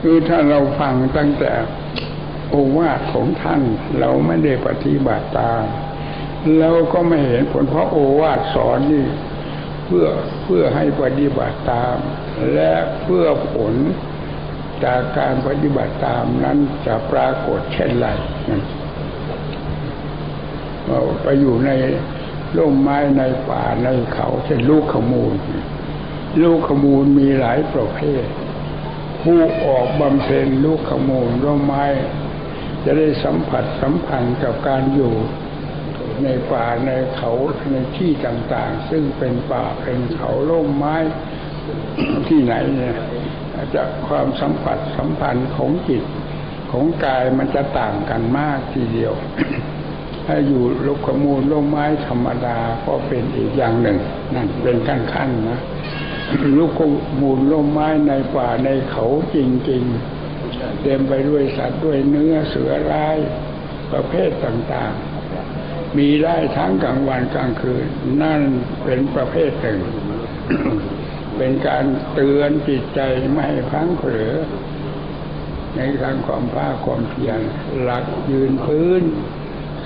คือถ้าเราฟังตั้งแต่โอวาทของท่าน เราไม่ได้ปฏิบัติตามเราก็ไม่เห็นผลเพราะโอวาทสอนนี่ เพื่อเพื่อให้ปฏิบัติตาม และเพื่อผลจากการปฏิบัติตามนั้นจะปรากฏเช่นไรเราไปอยู่ในร่มไม้ในป่าในเขาเช่นลูกขมูล ลูกขมูลมีหลายประเภท ผู้ออกบำเพ็ญลูกขมูลร่มไม้ จะได้สัมผัสสัมพันธ์กับการอยู่ในป่าในเขาในที่ต่างๆ ซึ่งเป็นป่าเป็นเขาร่มไม้ที่ไหนเนี่ยจะความสัมผัสสัมพันธ์ของจิตของกายมันจะต่างกันมากทีเดียว ถ้าอยู่ลูกขมูลร่มไม้ธรรมดาก็เป็นอีกอย่างหนึ่งนั่นเป็นขั้นๆนะ ลูกมูลร่มไม้ในป่าในเขาจริงๆ เต็มไปด้วยสัตว์ด้วยเนื้อเสือร้ายประเภทต่างๆ มีได้ทั้งกลางวันกลางคืน นั่นเป็นประเภทหนึ่ง เป็นการเตือนจิตใจไม่ให้พังเผลอในทางความภาคความเพียรหลักยืนพื้น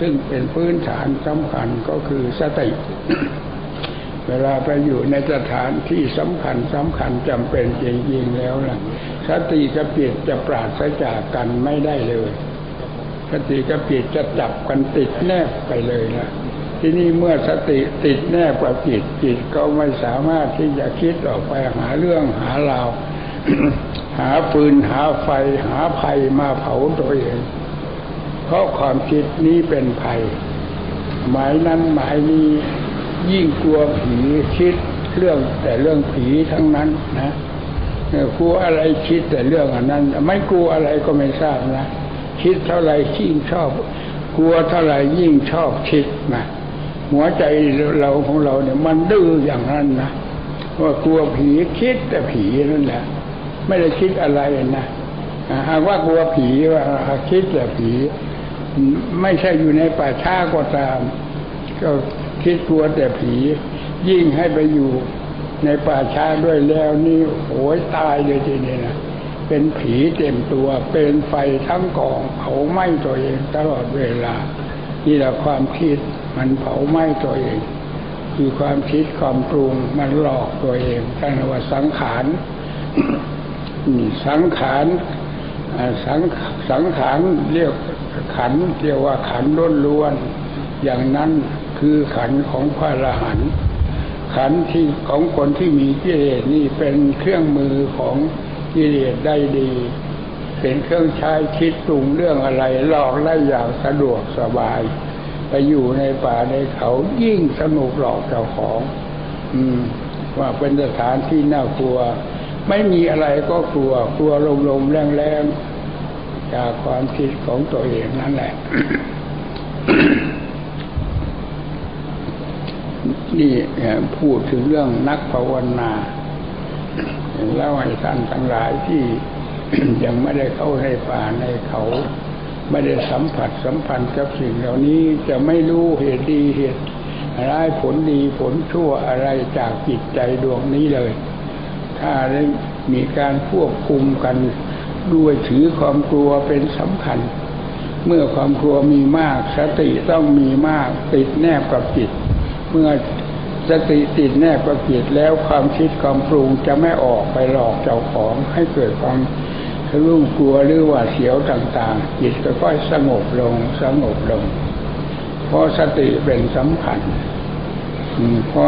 ซึ่งเป็นพื้นฐานสำคัญก็คือสติ เวลาไปอยู่ในสถานที่สำคัญสำคัญจำเป็นจริงๆแล้วนะสติกับจิตจะปราศจากกันไม่ได้เลยสติกับจิตจะจับกันติดแนบไปเลยนะที่นี่เมื่อสติติดแนบกับจิตจิตก็ไม่สามารถที่จะคิดออกไปหาเรื่องหาราวหาปืนหาไฟหาภัยมาเผาตัวเองเพราะความคิดนี้เป็นภัย หมายนั้นหมายนี้ ยิ่งกลัวผีคิดเรื่องแต่เรื่องผีทั้งนั้นนะกลัวอะไรคิดแต่เรื่องอันนั้น ไม่กลัวอะไรก็ไม่ทราบนะคิดเท่าไหร่ยิ่งชอบ กลัวเท่าไหร่ยิ่งชอบคิดนะหัวใจเราของเราเนี่ย มันดื้ออย่างนั้นนะว่ากลัวผีคิดแต่ผีนั่นแหละไม่ได้คิดอะไรนะหากว่ากลัวผีว่าคิดแต่ผี ไม่ใช่อยู่ในป่าช้าก็ตาม ก็คิดกลัวแต่ผี ยิ่งให้ไปอยู่ในป่าช้าด้วยแล้วนี่โอ้ยตายเลยทีนี้นะเป็นผีเต็มตัวเป็นไฟทั้งกองเผาไหม้ตัวเองตลอดเวลา นี่แหละความคิดมันเผาไหม้ตัวเอง คือความคิดความปรุงมันหลอกตัวเองท่านว่าสังขารสังขารสังสังขารเรียกขันเรียกว่าขันล้นล้วนอย่างนั้น คือขันของพระอรหันต์ขันที่ของคนที่มีกิเลสนี่เป็นเครื่องมือของกิเลสได้ดี เป็นเครื่องใช้คิดปรุงเรื่องอะไรหลอกได้อย่างสะดวกสบาย ไปอยู่ในป่าในเขายิ่งสนุกหลอกเจ้าของ อืม ว่าเป็นสถานที่น่ากลัว ไม่มีอะไรก็กลัวกลัวลมลมแรงแรงจากความคิดของตัวเองนั่นแหละ นี่พูดถึงเรื่องนักภาวนาเล่าให้ท่านทั้งหลายที่ยังไม่ได้เข้าในป่าในเขา ไม่ได้สัมผัสสัมพันธ์กับสิ่งเหล่านี้จะไม่รู้เหตุดีเหตุร้ายผลดีผลชั่วอะไรจากจิตใจดวงนี้เลย ถ้าได้มีการควบคุมกันด้วยถือความกลัวเป็นสำคัญ เมื่อความกลัวมีมากสติต้องมีมากติดแนบกับจิต เมื่อ สติติดแนบกับจิตแล้วความคิดความปรุงจะไม่ออกไปหลอกเจ้าของให้เกิดความทะลุ่มกลัวหรือว่าเสียวต่างๆ จิตก็ค่อยสงบลงสงบลง เพราะสติเป็นสำคัญพอ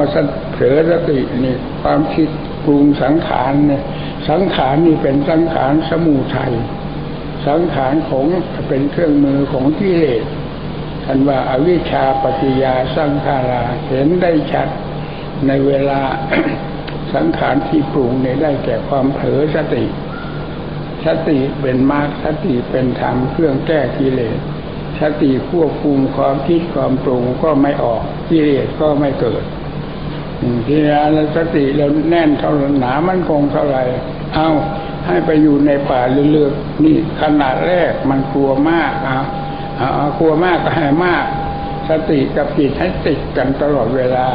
เผลอสตินี่ความคิดปรุงสังขารเนี่ยสังขารนี่เป็นสังขารสมูทัยสังขารของเป็นเครื่องมือของกิเลสท่านว่าอาวิชชาปฏิยาสังขาราเห็นได้ชัด ในเวลาสังขารที่ปรุงเนี่ยได้แก่ความเผลอสติ สติเป็นมารสติเป็นธรรมเครื่องแก้กิเลสสติควบคุมความคิดความปรุงก็ไม่ออกกิเลสก็ไม่เกิดทีนี้แล้วสติเราแน่นเท่าหนามันคงเท่าไหร่เอาให้ไปอยู่ในป่าเลือกๆนี่ขนาดแรกมันกลัวมากอาเอากลัวมากก็ให้มาก สติกับจิตให้ติดกันตลอดเวลา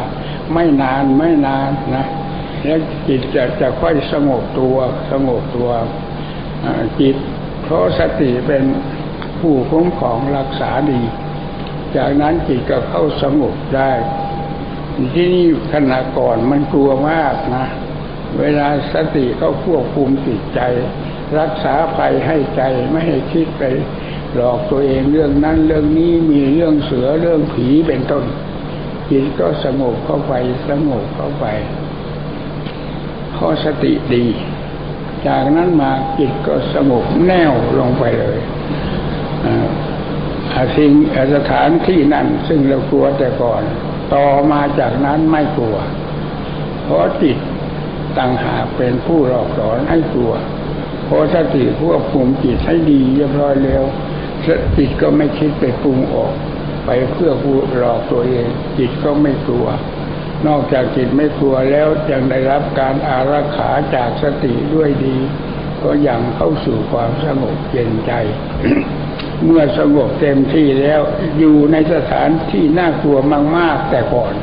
ไม่นานไม่นานนะแล้วจิตจะจะค่อยสงบตัวสงบตัวจิตเพราะสติเป็นผู้คุ้มครองรักษาดี จากนั้นจิตก็เข้าสงบได้ ที่นี่ขณะก่อนมันกลัวมากนะ เวลาสติเขาควบคุมจิตใจ รักษาภัยให้ใจไม่ให้คิดไปหลอกตัวเองเรื่องนั้นเรื่องนี้มีเรื่องเสือเรื่องผีเป็นต้น จิตก็สงบเข้าไปสงบเข้าไปพราะสติดี จากนั้นมาจิตก็สงบแน่วลงไปเลยอาสิ่งอาสถานที่นั่นซึ่งเรากลัวแต่ก่อน ต่อมาจากนั้นไม่กลัว เพราะจิตต่างหากเป็นผู้หลอกหลอนให้กลัวเพราะสติควบคุมจิตให้ดีเรียบร้อยแล้วจิตก็ไม่คิดไปปรุงออก ไปเพื่อผู้หลอกตัวเอง จิตก็ไม่กลัว นอกจากจิตไม่กลัวแล้วยังได้รับการอารักขาจากสติด้วยดี ก็ยังเข้าสู่ความสงบเย็นใจ เมื่อสงบเต็มที่แล้วอยู่ในสถานที่น่ากลัวมาก ๆ แต่ก่อน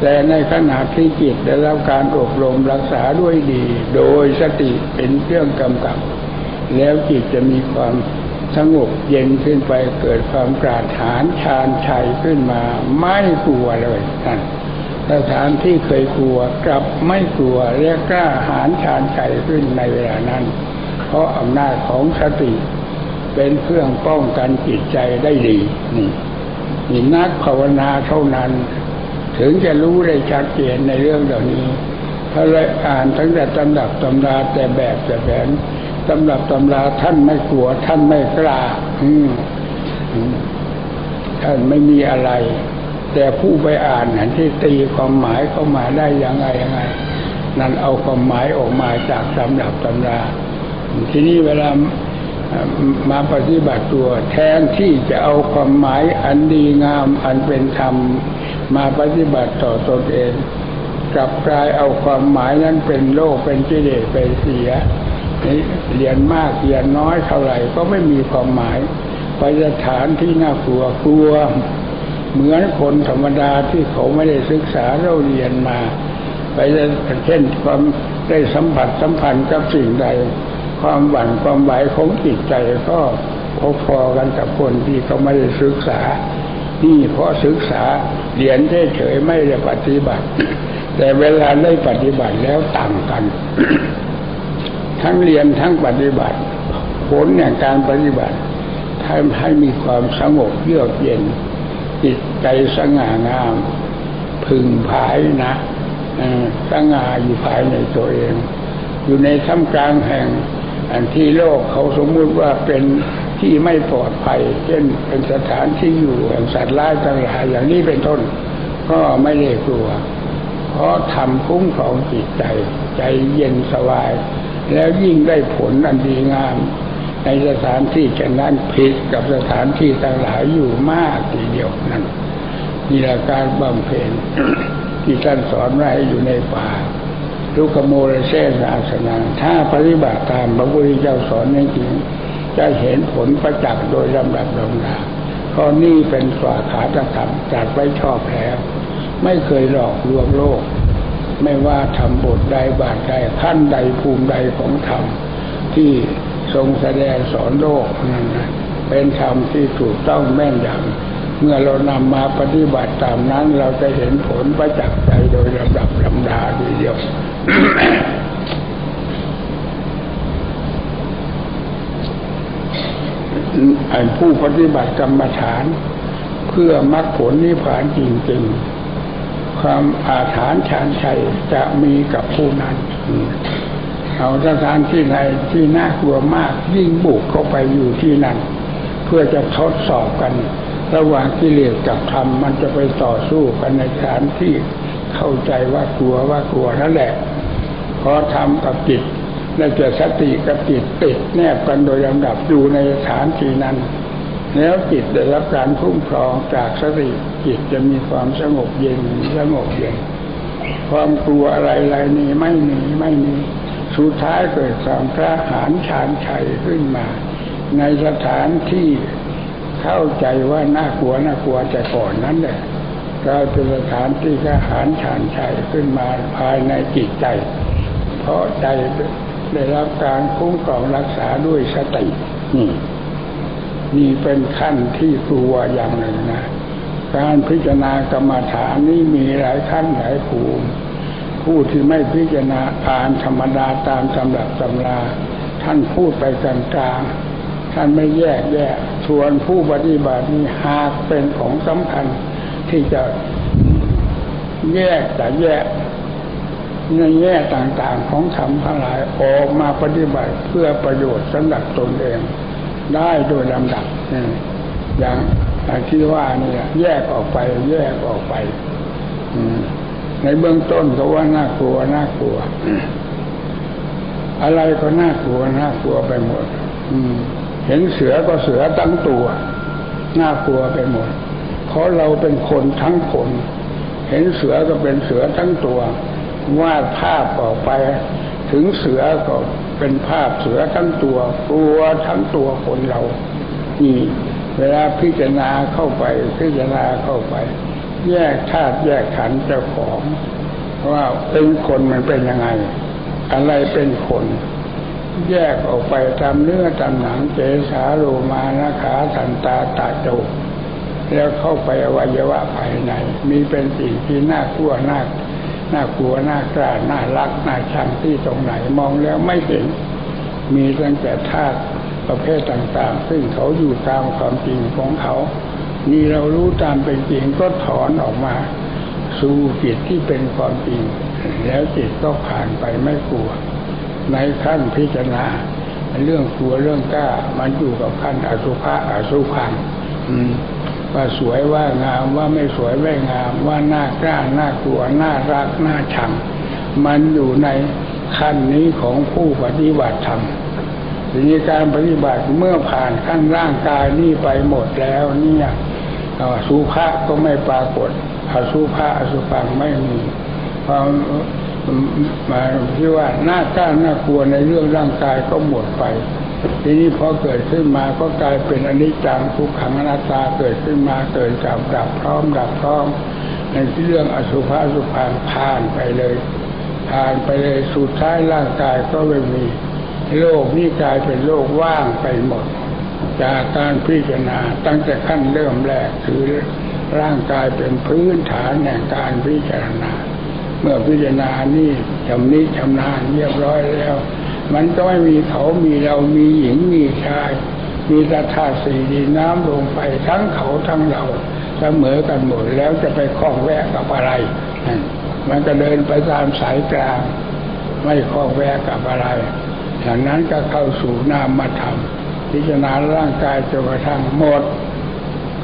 แต่ในขณะที่จิตได้รับการอบรมรักษาด้วยดี โดยสติเป็นเครื่องกำกับ แล้วจิตจะมีความ สงบเย็นขึ้นไปเกิดความกราดหานชาญชัยขึ้นมาไม่กลัวเลยนั่นสถานที่เคยกลัวกลับไม่กลัวเรียกกล้าหาญชาญชัยขึ้นในเวลานั้น เพราะอำนาจของสติเป็นเครื่องป้องกันจิตใจได้ดีนี่นี่นักภาวนาเท่านั้น ถึงจะรู้ได้ชัดเจนในเรื่องเหล่านี้ถ้าเราอ่านตั้งแต่ตำดับตำราแต่แบบแต่แผน ตำรับตำราท่านไม่กลัว ท่านไม่กล้าท่านไม่มีอะไร แต่ผู้ไปอ่านนั้นที่ตีความหมายเข้ามาได้ยังไงยังไง นั่นเอาความหมายออกมาจากตำรับตำราทีนี้เวลามาปฏิบัติตัว แทนที่จะเอาความหมายอันดีงาม อันเป็นธรรม มาปฏิบัติต่อตนเองกลับกลายเอาความหมายนั้นเป็นโลกเป็นกิเลสไปเสีย เรียนมากเรียนน้อยเท่าไหร่ก็ไม่มีความหมาย ไปสถานที่น่ากลัวกลัว เหมือนคนธรรมดาที่เขาไม่ได้ศึกษาเราเรียนมา ไปเช่นความได้สัมผัสสัมพันธ์กับสิ่งใด ความหวั่นความไหวของจิตใจก็พอๆกันกับคนที่เขาไม่ได้ศึกษานี่เพราะศึกษาเรียนเฉยๆไม่ได้ปฏิบัติ แต่เวลาได้ปฏิบัติแล้วต่างกัน ทั้งเรียนทั้งปฏิบัติ ผลอย่งการปฏิบัติทำให้มีความสงบเยือกเย็น จิตใจสง่างาม พึงภายนะสง่าอยู่ภายในตัวเอง อยู่ในท่ามกลางแห่ง อันที่โลกเขาสมมุติว่าเป็นที่ไม่ปลอดภัย เช่นเป็นสถานที่อยู่แห่งสัตว์ร้ายต่างหลายอย่างนี้เป็นต้น ก็ไม่ได้กลัว เพราะทำคุ้มครองจิตใจ ใจเย็นสบาย แล้วยิ่งได้ผลอันดีงาม ในสถานที่เช่นนั้นผิดกับสถานที่ต่างหลายอยู่มากทีเดียวนั่นนี่แหละการบำเพ็ญที่ท่านสอนไว้อยู่ในป่าทุกโมลเชษอาสนาถ้าปฏิบัติตามพระพุทธเจ้าสอนจริงจะเห็นผลประจักษ์โดยลำดับลำดาเพราะนี่เป็นสวาขาตธรรมจัดไว้ชอบแล้ว ไม่เคยหลอกลวงโลก ไม่ว่าทำบทใดบาทใดขั้นใดภูมิใดของธรรมที่ทรงแสดงสอนโลกนั่นนะเป็นธรรมที่ถูกต้องแม่นยำเมื่อเรานำมาปฏิบัติตามนั้น เราจะเห็นผลประจักษ์ใจโดยลำดับลำดาทีเดียวผู้ปฏิบัติกรรมฐาน เพื่อมรรคผลนิพพานจริงๆ ความอาถรรพ์ชานชัยจะมีกับผู้นั้น เอาสถานที่ไหนที่น่ากลัวมากยิ่งบุกเข้าไปอยู่ที่นั่น เพื่อจะทดสอบกัน ระหว่างกิเลสกับธรรมมันจะไปต่อสู้กันในสถานที่เข้าใจว่ากลัวว่ากลัวนั่นแหละพอทำกับจิตและจะสติกับจิตติดแนบกันโดยลำดับอยู่ในสถานที่นั้น แล้วจิตได้รับการคุ้มครองจากสติจิตจะมีความสงบเย็นสงบเย็นความกลัวอะไรๆนี้ไม่มีไม่มีสุดท้ายเกิดความกล้าหาญชาญชัยขึ้นมา ในสถานที่เข้าใจว่าน่ากลัวน่ากลัวแต่ก่อนนั้นแหละกลายเป็นสถานที่กล้าหาญชาญชัยขึ้นมาภายในจิตใจ เพราะใจได้รับการคุ้มครองรักษาด้วยสตินี่ นี่เป็นขั้นที่กลัวอย่างหนึ่งนะ การพิจารณากรรมฐานนี่มีหลายขั้นหลายภูมิ ผู้ที่ไม่พิจารณาอ่านธรรมดาตามตำรับตำรา ท่านพูดไปกลางๆท่านไม่แยกแยะส่วนผู้ปฏิบัตินี่หากเป็นของสำคัญที่จะแยกแต่แยกในแง่ต่างๆของธรรมทั้งหลายออกมาปฏิบัติเพื่อประโยชน์สำหรับตนเอง ได้โดยลำดับอย่างอย่างที่ว่านี่แยกออกไป แยกออกไปอในเบื้องต้นก็ว่าน่ากลัวน่ากลัว อะไรก็น่ากลัวน่ากลัวไปหมดอืเห็นเสือก็เสือตั้งตัวน่ากลัวไปหมด เพราะเราเป็นคนทั้งคน เห็นเสือก็เป็นเสือทั้งตัววาดภาพออกไป ถึงเสือก็ เป็นภาพเสือทั้งตัวกลัวทั้งตัวคนเรานี่เวลาพิจารณาเข้าไปพิจารณาเข้าไป แยกธาตุแยกขันธ์เจ้าของว่าเป็นคนมันเป็นยังไง อะไรเป็นคน แยกออกไปตามเนื้อตามหนังเจสาโลมานะขาสันตาตาโจแล้วเข้าไปอวัยวะภายใน มีเป็นสิ่งที่น่ากลัวน่า น่ากลัวน่ากล้าน่ารักน่าชังที่ตรงไหนมองแล้วไม่เห็น มีตั้งแต่ธาตุประเภทต่างๆ ซึ่งเขาอยู่ตามความจริงของเขา นี่เรารู้ตามเป็นจริงก็ถอนออกมา สู่จิตที่เป็นความจริง แล้วจิตก็ผ่านไปไม่กลัว ในขั้นพิจารณาเรื่องกลัวเรื่องกล้ามันอยู่กับขั้นอสุภะอสุพังอืม ว่าสวยว่างามว่าไม่สวยไม่งาม ว่าน่ากล้าน่ากลัวน่ารักน่าชัง มันอยู่ในขั้นนี้ของผู้ปฏิบัติธรรมทีนี้การปฏิบัติเมื่อผ่านขั้นร่างกายนี้ไปหมดแล้วเนี่ยสุภะก็ไม่ปรากฏอสุภะอสุพังไม่มีความหมายที่ว่าหน้ากล้าหน้ากลัวในเรื่องร่างกายก็หมดไป ทีนี้พอเกิดขึ้นมาก็กลายเป็นอนิจจังทุกขังอนัตตาเกิดขึ้นมาเกิดกับดับพร้อมดับพร้อมในเรื่องอสุภะอสุพังผ่านไปเลย ผ่านไปเลยสุดท้ายร่างกายก็ไม่มี โลกนี้กลายเป็นโลกว่างไปหมด จากการพิจารณาตั้งแต่ขั้นเริ่มแรกคือร่างกายเป็นพื้นฐานแห่งการพิจารณา เมื่อพิจารณานี่ชำนิชำนาญเรียบร้อยแล้ว มันก็ไม่มีเขามีเรามีหญิงมีชาย มีธาตุสี่ดินน้ำลงไปทั้งเขาทั้งเราเสมอกันหมดแล้วจะไปคล้องแวะกับอะไร มันก็เดินไปตามสายกลาง ไม่คล้องแวะกับอะไรอย่างนั้นก็เข้าสู่นามธรรมพิจารณาร่างกายจนกระทั่งหมด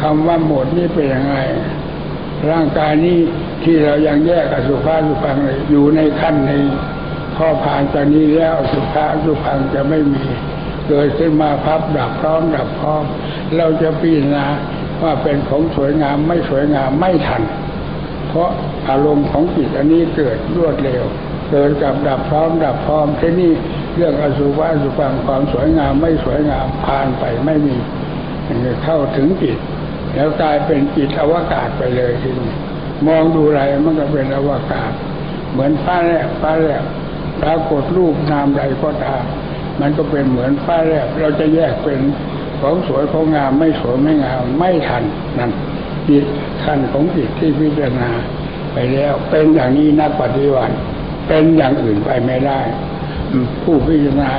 คำว่าหมดนี่เป็นยังไง ร่างกายนี้ที่เรายังแยกอสุภะสุพังอยู่ในขั้นนี้ พอผ่านจากนี้แล้วสุภะสุพังจะไม่มีเกิดขึ้นมาพับดับพร้อมดับพร้อม เราจะพิจารณาว่าเป็นของสวยงามไม่สวยงามไม่ทัน เพราะอารมณ์ของจิตอันนี้เกิดรวดเร็วเกิดกับดับพร้อมดับพร้อมที่นี่เรื่องอสุภะสุพังความสวยงามไม่สวยงามผ่านไปไม่มีเข้าถึงจิตแล้วกลายเป็นจิตอวกาศไปเลยทีนี้มองดูอะไรมันก็เป็นอวกาศ เหมือนฟ้าแลบฟ้าแลบ ปรากฏรูปนามใดก็ตามมันก็เป็นเหมือนฟ้าแลบเราจะแยกเป็นของสวยของงามไม่สวยไม่งามไม่ทันนั่นจิตขั้นของจิตที่พิจารณาไปแล้ว เป็นอย่างนี้นักปฏิบัติเป็นอย่างอื่นไปไม่ได้ ผู้พิจารณา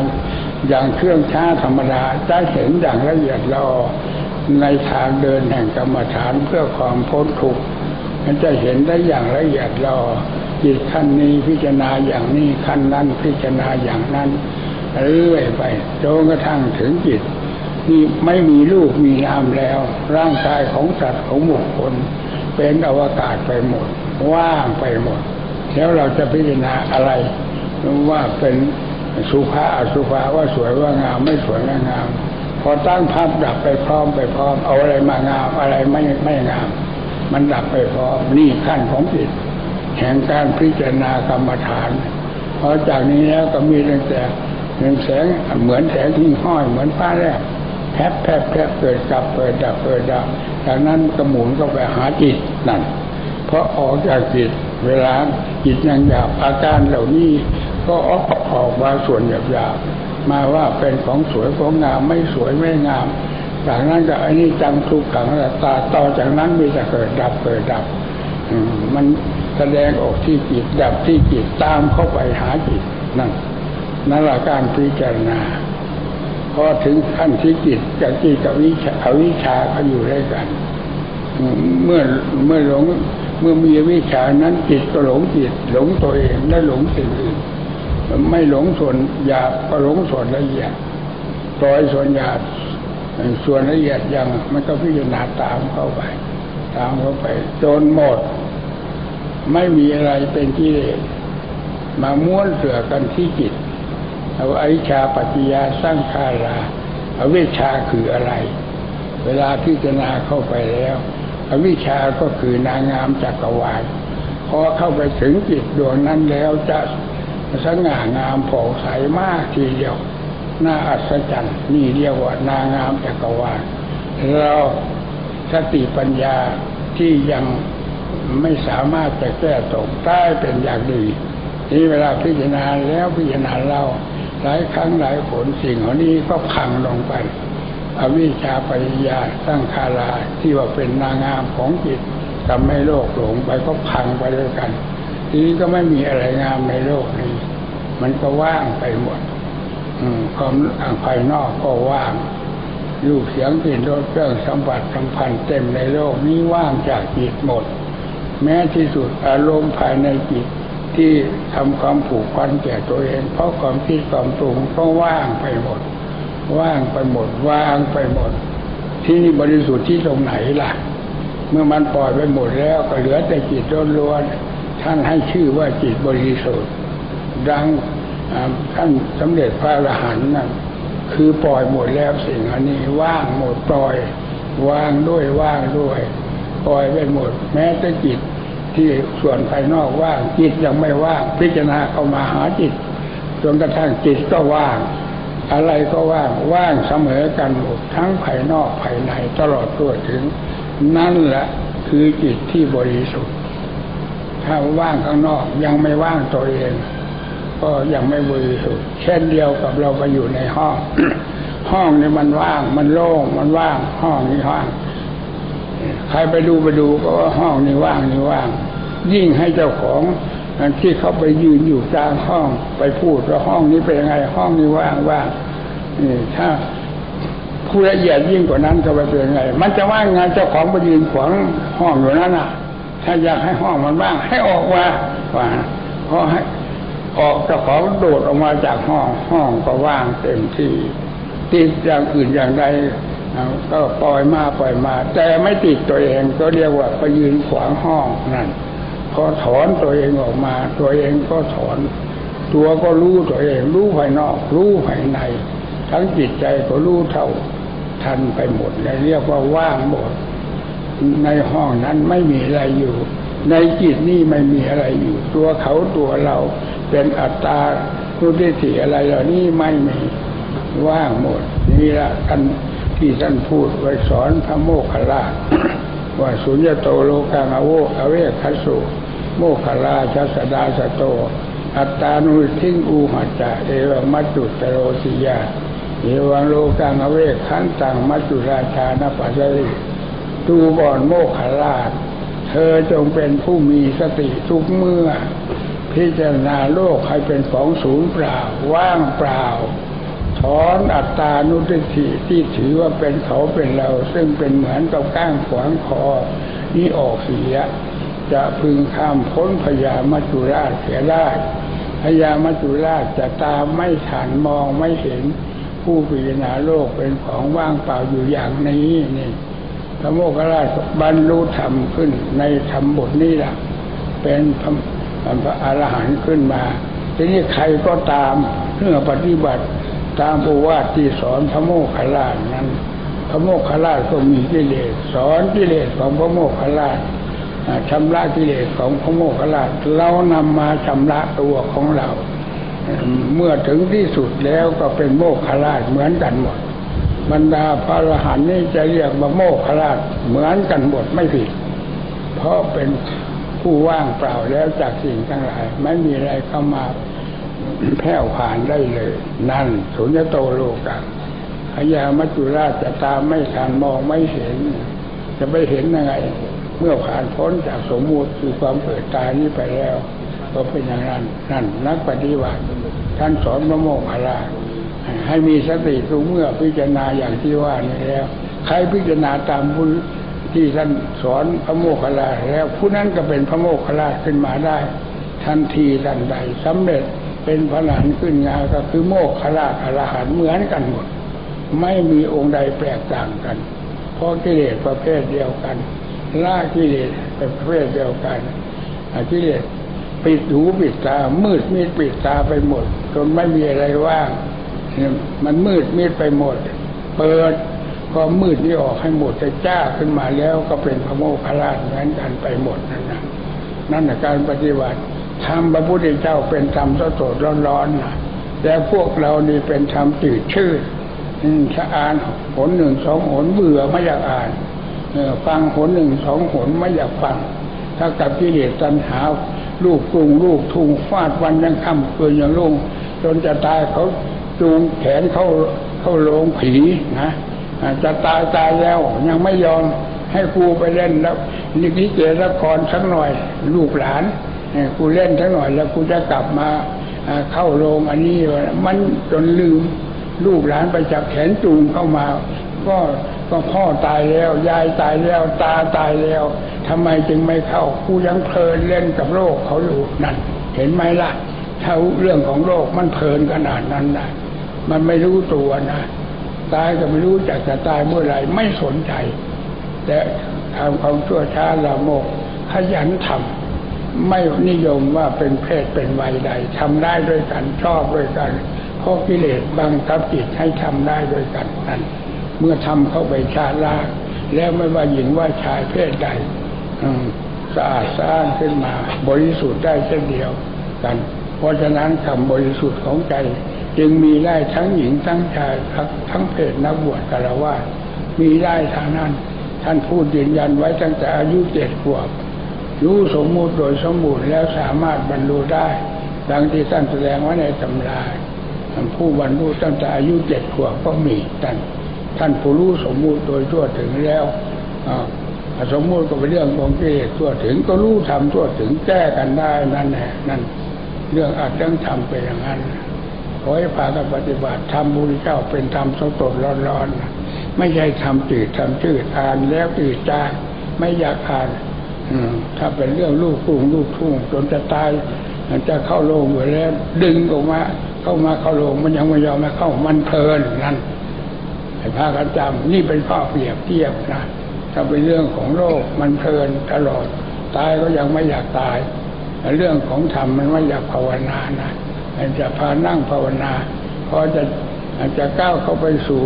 อย่างเครื่องช้าธรรมดาจะเห็นอย่างละเอียดลออในทางเดินแห่งกรรมฐานเพื่อความพ้นทุกข์มันจะเห็นได้อย่างละเอียดลออ จิตขั้นนี้พิจารณาอย่างนี้ขั้นนั้นพิจารณาอย่างนั้นเรื่อยไปจนกระทั่งถึงจิตนี่ไม่มีรูปมีนามแล้ว ร่างกายของสัตว์ของบุคคลเป็นอวกาศไปหมด ว่างไปหมด แล้วเราจะพิจารณาอะไรว่าเป็นสุภาอสุภาว่าสวยว่างามไม่สวยไม่งาม พอตั้งภาพดับไปพร้อมไปพร้อมเอาอะไรมางามอะไรไม่ไม่งาม มันดับไปพร้อมนี่ขั้นของจิต แห่งการพิจารณากรรมฐานพอจากนี้แล้วก็มีตั้งแต่แสงเหมือนแสงที่ห้อยเหมือนฟ้าแลบแผบแผบแผบเกิดกับเกิดดับเกิดดับจากนั้นก็หมุนก็ไปหาจิตนั่นเพราะออกจากจิตเวลาจิตยังหยาบอาการเหล่านี้ก็ออกออกมาส่วนหยาบๆมาว่าเป็นของสวยของงามไม่สวยไม่งาม จากนั้นก็อันนี้จังทุกขังอนัตตาต่อจากนั้นมีแต่เกิดดับเกิดดับมัน แสดงออกที่จิตดับที่จิตตามเข้าไปหาจิตนั่นนั่นแหละการพิจารณาพอถึงขั้นที่จิตกับจิตกับวิชาอวิชาเขาอยู่ด้วยกัน เมื่อเมื่อหลงเมื่อมีวิชานั้นจิตก็หลงจิตหลงตัวเองและหลงสิ่งอื่นไม่หลงส่วนหยาบก็หลงส่วนละเอียดปล่อยส่วนหยาบส่วนละเอียดยังมันก็พิจารณาตามเข้าไป ตามเข้าไป จนหมด ไม่มีอะไรเป็นกิเลสมาม้วนเสือกันที่จิตเอาอวิชาปัจจยาสร้างคาราอวิชาคืออะไร เวลาพิจารณาเข้าไปแล้ว อวิชชาก็คือนางงามจักรวาลพอเข้าไปถึงจิตดวงนั้นแล้วจะสง่างามผ่องใสมากทีเดียว น่าอัศจรรย์นี่เรียกว่านางงามจักรวาลเราสติปัญญาที่ยัง ไม่สามารถจะแก้ตกได้เป็นอย่างดีนี่เวลาพิจารณาแล้วพิจารณาเล่าหลายครั้งหลายผลสิ่งเหล่านี้ก็พังลงไป อวิชชาปัญญาสร้างคาราที่ว่าเป็นนางงามของจิตทำให้โลกหลงไปก็พังไปด้วยกัน ทีนี้ก็ไม่มีอะไรงามในโลกนี้ มันก็ว่างไปหมด อืมความภายนอกก็ว่างรูปเสียงกลิ่นรสเครื่องสัมผัสสัมพันธ์เต็มในโลกนี้ว่างจากจิตหมด แม้ที่สุดอารมณ์ภายในจิตที่ทำความผูกพันแก่ตัวเอง เพราะความคิดความปรุงก็ว่างไปหมด ว่างไปหมด ว่างไปหมด ที่นี่บริสุทธิ์ที่ตรงไหนล่ะ เมื่อมันปล่อยไปหมดแล้วก็เหลือแต่จิตล้วนๆท่านให้ชื่อว่าจิตบริสุทธิ์ ดังท่านสำเร็จพระอรหันต์นั่นคือปล่อยหมดแล้วสิ่งอันนี้ว่างหมดปล่อย ว่างด้วยว่างด้วย ปล่อยไปหมด แม้แต่จิต ที่ส่วนภายนอกว่างจิตยังไม่ว่าง พิจารณาเข้ามาหาจิตจนกระทั่งจิตก็ว่าง อะไรก็ว่างว่างเสมอกันหมดทั้งภายนอกภายในตลอดตัวถึง นั่นแหละคือจิตที่บริสุทธิ์ ถ้าว่างข้างนอกยังไม่ว่างตัวเอง ก็ยังไม่บริสุทธิ์เช่นเดียวกับเราไปอยู่ในห้อง ห้องนี่มันว่าง มันโล่งมันว่าง ห้องนี้ว่าง ใครไปดูไปดูก็ว่าห้องนี้ว่างนี่ว่าง ยิ่งให้เจ้าของที่เขาไปยืนอยู่กลางห้องไปพูดว่าห้องนี้เป็นยังไงห้องนี้ว่างว่างนี่ถ้าผู้ละเอียดยิ่งกว่านั้นจะไปเป็นยังไง มันจะว่างไงเจ้าของไปยืนขวางห้องอยู่นั้นน่ะ ถ้าอยากให้ห้องมันว่าง ให้ออกมาว่าเพราะให้ออกเจ้าของโดดออกมาจากห้องห้องก็ว่างเต็มที่ติดอย่างอื่นอย่างใดก็ปล่อยมาปล่อยมา แต่ไม่ติดตัวเองก็เรียกว่าไปยืนขวางห้องนั่น พอถอนตัวเองออกมา ตัวเองก็ถอน ตัวก็รู้ตัวเอง รู้ภายนอก รู้ภายใน ทั้งจิตใจก็รู้เท่าทันไปหมดเลยเรียกว่าว่างหมด ในห้องนั้นไม่มีอะไรอยู่ ในจิตนี่ไม่มีอะไรอยู่ ตัวเขาตัวเราเป็นอัตตาทุติสิอะไรเหล่านี้ไม่มีว่างหมด นี่ละท่านที่ท่านพูดไว้สอนพระโมคคัลลาว่าสุญญโตโลกังอโวอเวคัสสุ โมคคัลลาชสดาสโต อัตตานุทิ้งอูหัจจะเอวมัจจุตโรสิยาเอวังโลกังอเวขันตังมัจจุราชานปัสสริดูก่อนโมคคราช เธอจงเป็นผู้มีสติทุกเมื่อ พิจารณาโลกให้เป็นของศูนย์เปล่า ว่างเปล่า ถอนอัตตานุทิฏฐิที่ถือว่าเป็นเขาเป็นเรา ซึ่งเป็นเหมือนกับก้างขวางคอ นี้ออกเสีย จะพึงข้ามพ้นพญามัจจุราชเสียได้พญามัจจุราชจะตามไม่ทันมองไม่เห็นผู้พิจารณาโลกเป็นของว่างเปล่าอยู่อย่างนี้นี่พระโมคคัลลาชบรรลุธรรมขึ้นในธรรมบทนี้แหละเป็นพระพระอรหันต์ขึ้นมา ทีนี้ใครก็ตามเพื่อปฏิบัติตามผู้ว่าที่สอนพระโมคคัลลาชนั้น พระโมคคัลลาชก็มีกิเลสสอนกิเลสของพระโมคคัลลาช ชำระกิเลสของพระโมคคัลลาเรานำมาชำระตัวของเรา เมื่อถึงที่สุดแล้วก็เป็นโมคคัลลาเหมือนกันหมด บรรดาพระอรหันต์นี่จะเรียกว่าโมคคราเหมือนกันหมดไม่ผิด เพราะเป็นผู้ว่างเปล่าแล้วจากสิ่งทั้งหลาย ไม่มีอะไรเข้ามาแผ่วผ่านได้เลย นั่นสุญญโตโลกังพยามัจจุราชจะตามไม่ทันมองไม่เห็น จะไปเห็นยังไง เมื่อผ่านพ้นจากสมมุติคือความเกิดตายนี้ไปแล้ว ก็เป็นอย่างนั้นนั่นนักปฏิบัติท่านสอนพระโมคคัลลาให้มีสติทุกเมื่อพิจารณาอย่างที่ว่านี้แล้ว ใครพิจารณาตามบุญที่ท่านสอนพระโมคคัลลาแล้วผู้นั้นก็เป็นพระโมคคัลลาขึ้นมาได้ ทันทีทันใดสำเร็จเป็นพระหลานขึ้นงาก็คือโมกขลาภอรหันเหมือนกันหมด ไม่มีองค์ใดแปลกต่างกัน เพราะกิเลสประเภทเดียวกัน ล่ากิเลสเป็นประเภทเดียวกันกิเลสปิดหูปิดตา มืดมิดปิดตาไปหมดจนไม่มีอะไรว่าง มันมืดมิดไปหมด เปิดความมืดนี้ออกให้หมดจะจ้าขึ้นมาแล้วก็เป็นพระโมคคัลลาเหมือนกันไปหมดนั่นนะนั่นแหละการปฏิบัติธรรมพระพุทธเจ้าเป็นธรรมสดๆร้อนๆนะแต่พวกเรานี่เป็นธรรมจืดชืดอืมถ้าอ่านหนหนึ่งสองหนเบื่อไม่อยากอ่าน ฟังหนหนึ่งสองหนไม่อยากฟัง ถ้ากับกิเลสตัณหาลูกกรุงลูกทุงฟาดวันยังค่ำคืนยังลุ่งจนจะตายเขาจูงแขนเข้าเข้าโรงผีนะจะตายตายแล้วยังไม่ยอมให้ครูไปเล่นแล้วนิกิเกละครสักหน่อย ลูกหลานเอ่อกูเล่นสักหน่อยแล้วกูจะกลับมาอ่าเข้าโรงอันนี้มันจนลืม ลูกหลานไปจับแขนจูงเข้ามา ก็ ก็พ่อตายแล้ว ยายตายแล้วตาตายแล้วทำไมจึงไม่เข้ากูยังเพลินเล่นกับโลกเขาอยู่นั่น เห็นไหมล่ะถ้าเรื่องของโลกมันเพลินขนาดนั้นนะมันไม่รู้ตัวนะตายก็ไม่รู้จักจะตายเมื่อไหร่ไม่สนใจ แต่ทำความชั่วช้าละโมกขยันทำไม่นิยมว่าเป็นเพศเป็นวัยใดทำได้ด้วยกันชอบด้วยกันเพราะกิเลสบังคับจิตให้ทำได้ด้วยกันนั่น เมื่อทำเข้าไปชาลาแล้วไม่ว่าหญิงว่าชายเพศใดสะอาดสะอ้านขึ้นมา บริสุทธิ์ได้เช่นเดียวกัน เพราะฉะนั้นคำบริสุทธิ์ของใจ จึงมีได้ทั้งหญิงทั้งชายทั้งเพศนักบวชกระว่ามีได้ทางนั้น ท่านพูดยืนยันไว้ตั้งแต่อายุเจ็ดขวบรู้สมมุติโดยสมบูรณ์แล้วสามารถบรรลุได้ ดังที่ท่านแสดงไว้ในตำราผู้บรรลุตั้งแต่อายุเจ็ดขวบก็มีท่าน ท่านผู้รู้สมมุติโดยทั่วถึงแล้วอสมมุติก็เป็นเรื่องของกิเลสทั่วถึงก็รู้ทำทั่วถึงแก้กันได้นั่นแหละนั่นเรื่องอาจต้องทำไปอย่างนั้นขอให้พากันปฏิบัติทำบุญเจ้าเป็นธรรมสดๆร้อนๆไม่ใช่ทำจืดทำชืดอ่านแล้วจืดจางไม่อยากอ่านถ้าเป็นเรื่องลูกกรุงลูกทุ่งจนจะตายมันจะเข้าโรงอยู่แล้ว ดึงออกมา เข้ามาเข้าโรงมันยังไม่ยอมมาเข้ามันเพลินนั่น ให้พากันจำนี่เป็นข้อเปรียบเทียบนะถ้าเป็นเรื่องของโลกมันเพลินตลอด ตายก็ยังไม่อยากตายแต่เรื่องของธรรมมันไม่อยากภาวนานะมันจะพานั่งภาวนาพอจะอาจจะก้าวเข้าไปสู่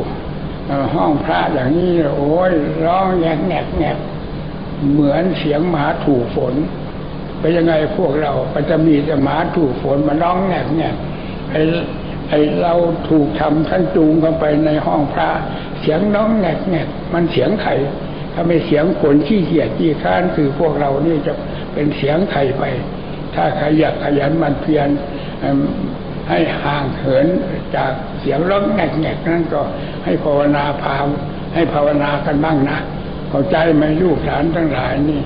ห้องพระอย่างนี้โอ้ยร้องแงกแงกแงกเหมือนเสียงหมาถูกฝนเป็นยังไงพวกเราก็จะมีแต่หมาถูกฝนมาร้องแงกแงกไอ้ ไอเราถูกทำท่านจูงเข้าไปในห้องพระ เสียงน้องแงกแงกมันเสียงไข่ถ้าไม่เสียงขนขี้เกียจขี้ค้านคือพวกเรานี่จะเป็นเสียงไข่ไป ถ้าใครอยากขยันมันเพียรให้ห่างเหินจากเสียงร้องแงกๆนั้นก็ให้ภาวนาพาให้ภาวนากันบ้างนะเข้าใจไหมลูกหลานทั้งหลายนี่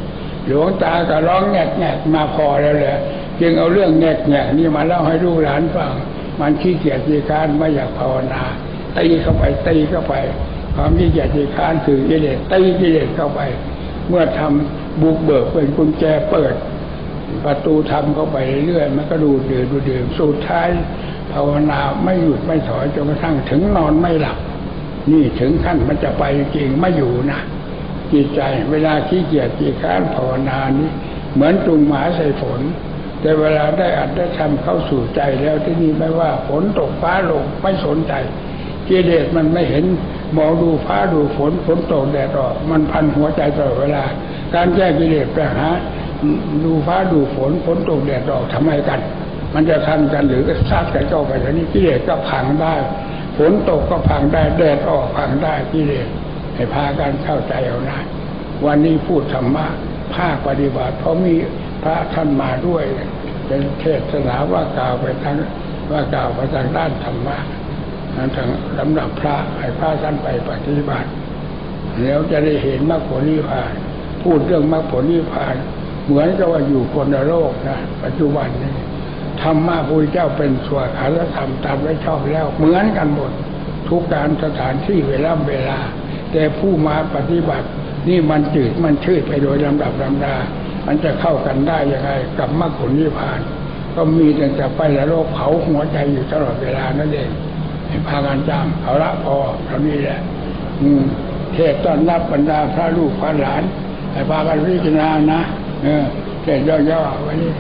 หลวงตาก็ร้องแงกๆมาพอแล้วแหละจึงเอาเรื่องแงกๆนี่มาเล่าให้ลูกหลานฟัง มันขี้เกียจขี้ค้านไม่อยากภาวนาตีเข้าไปตีเข้าไป ความขี้เกียจขี้ค้านคือกิเลสตีกิเลสเข้าไป เมื่อทำบุกเบิกเป็นกุญแจเปิด ประตูทำเข้าไปเรื่อยๆมันก็ดูเดือดดูเดือดสุดท้ายภาวนาไม่หยุดไม่ถอยจนกระทั่งถึงนอนไม่หลับ นี่ถึงขั้นมันจะไปจริงไม่อยู่นะจิตใจ เวลาขี้เกียจขี้ค้านภาวนานี้ เหมือนจุงหมาใส่ฝน แต่เวลาได้อัดได้ทำเข้าสู่ใจแล้วที่นี่ไม่ว่าฝนตกฟ้าลงไม่สนใจกิเลสมันไม่เห็นมองดูฟ้าดูฝนฝนตกแดดออก มันพันหัวใจตลอดเวลา การแก้กิเลสไปหาดูฟ้าดูฝนฝนตกแดดออกทำไมกัน มันจะทันกันหรือก็ซาดกันเข้าไปทีนี้กิเลสก็พังได้ฝนตกก็พังได้แดดออกพังได้กิเลสให้พากันเข้าใจเอานะวันนี้พูดธรรมะภาคปฏิบัติเพราะมี พระท่านมาด้วย เป็นเทศนาว่ากล่าวไปทั้งว่ากล่าวมาทางด้านธรรมะทางลำดับพระให้พระท่านไปปฏิบัติแล้วจะได้เห็นมรรคผลนิพพาน พูดเรื่องมรรคผลนิพพาน เหมือนกับว่าอยู่คนละโลกนะปัจจุบันนี้ธรรมะพระพุทธเจ้าเป็นส่วนอารธรรมตามไว้ชอบแล้ว เหมือนกันหมด ทุกการสถานที่เวลาเวลา แต่ผู้มาปฏิบัติ นี่มันจืดมันชืดไปโดยลำดับลำดา มันจะเข้ากันได้ยังไงกับมรรคผลนิพพาน ก็มีแต่จะไปละโลกเผาหัวใจอยู่ตลอดเวลานั่นเองให้พากันจำเอาละพอเท่านี้แหละอืมเทศต้อนรับบรรดาพระลูกพระหลานให้พากันพิจารณานะ เออเทศย่อๆไว้นี่